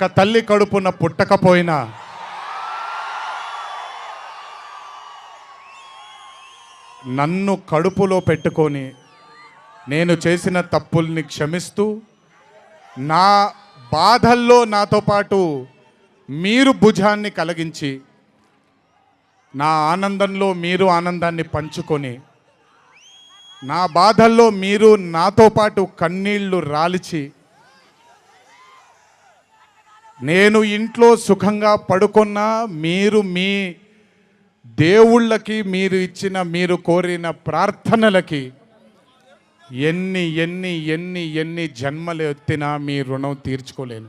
ఒక తల్లి కడుపున పుట్టకపోయినా నన్ను కడుపులో పెట్టుకొని నేను చేసిన తప్పుల్ని క్షమిస్తూ నా బాధల్లో నాతో పాటు మీరు భుజాన్ని కలిగించి నా ఆనందంలో మీరు ఆనందాన్ని పంచుకొని నా బాధల్లో మీరు నాతో పాటు కన్నీళ్ళు రాలిచి నేను ఇంట్లో సుఖంగా పడుకున్నా మీరు మీ దేవుళ్ళకి మీరు ఇచ్చిన మీరు కోరిన ప్రార్థనలకి ఎన్ని ఎన్ని ఎన్ని ఎన్ని జన్మలు ఎత్తినా మీ రుణం తీర్చుకోలేను.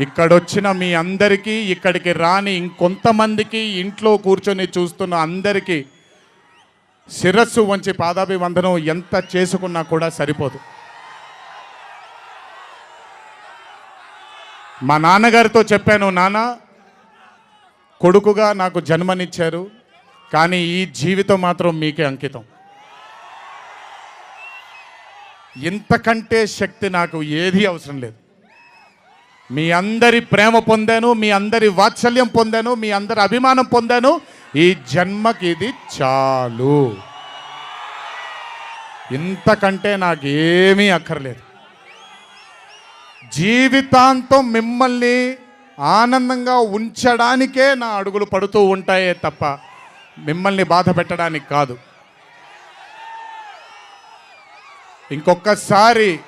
ఇక్కడొచ్చిన మీ అందరికీ ఇక్కడికి రాని ఇంకొంతమందికి ఇంట్లో కూర్చొని చూస్తున్న అందరికీ శిరస్సు వంచి పాదాభివందనం ఎంత చేసుకున్నా కూడా సరిపోదు. మా నాన్నగారితో చెప్పాను నాన్న కొడుకుగా నాకు జన్మనిచ్చారు కానీ ఈ జీవితం మాత్రం మీకే అంకితం. ఇంతకంటే శక్తి నాకు ఏది అవసరం లేదు. మీ అందరి ప్రేమ పొందాను మీ అందరి వాత్సల్యం పొందాను మీ అందరి అభిమానం పొందాను ఈ జన్మకి ఇది చాలు. ఇంతకంటే నాకు ఏమీ అక్కర్లేదు. జీవితాంతం మిమ్మల్ని ఆనందంగా ఉంచడానికే నా అడుగులు పడుతూ ఉంటాయే తప్ప మిమ్మల్ని బాధ పెట్టడానికి కాదు. ఇంకొకసారి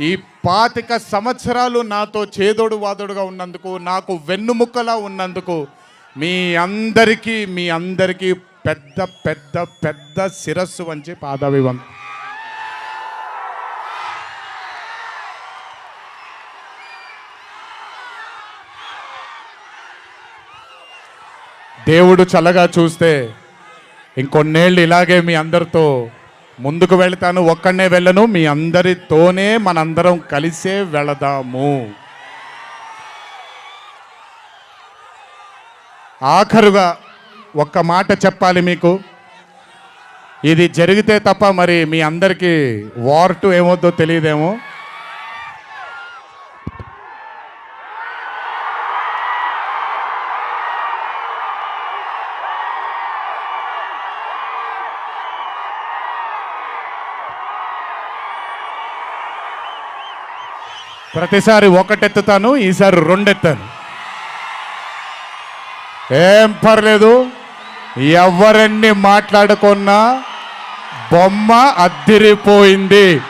ఈ పాతిక సంవత్సరాలు నాతో చేదోడు వాదోడుగా ఉన్నందుకు నాకు వెన్నుముక్కలా ఉన్నందుకు మీ అందరికీ మీ అందరికీ పెద్ద పెద్ద పెద్ద శిరస్సు వంచి పాదాభివంతం దేవుడు చల్లగా చూస్తే ఇంకొన్నేళ్ళు ఇలాగే మీ అందరితో ముందుకు వెళ్తాను. ఒక్కడనే వెళ్ళను మీ అందరితోనే మనందరం కలిసే వెళదాము. ఆఖరుగా ఒక్క మాట చెప్పాలి మీకు. ఇది జరిగితే తప్ప మరి మీ అందరికీ వార్ టు ఏమవుద్దో తెలియదేమో. ప్రతిసారి ఒకటెత్తుతాను ఈసారి రెండెత్తాను. ఏం పర్లేదు ఎవరన్నీ మాట్లాడుకున్నా బొమ్మ అద్దిరిపోయింది.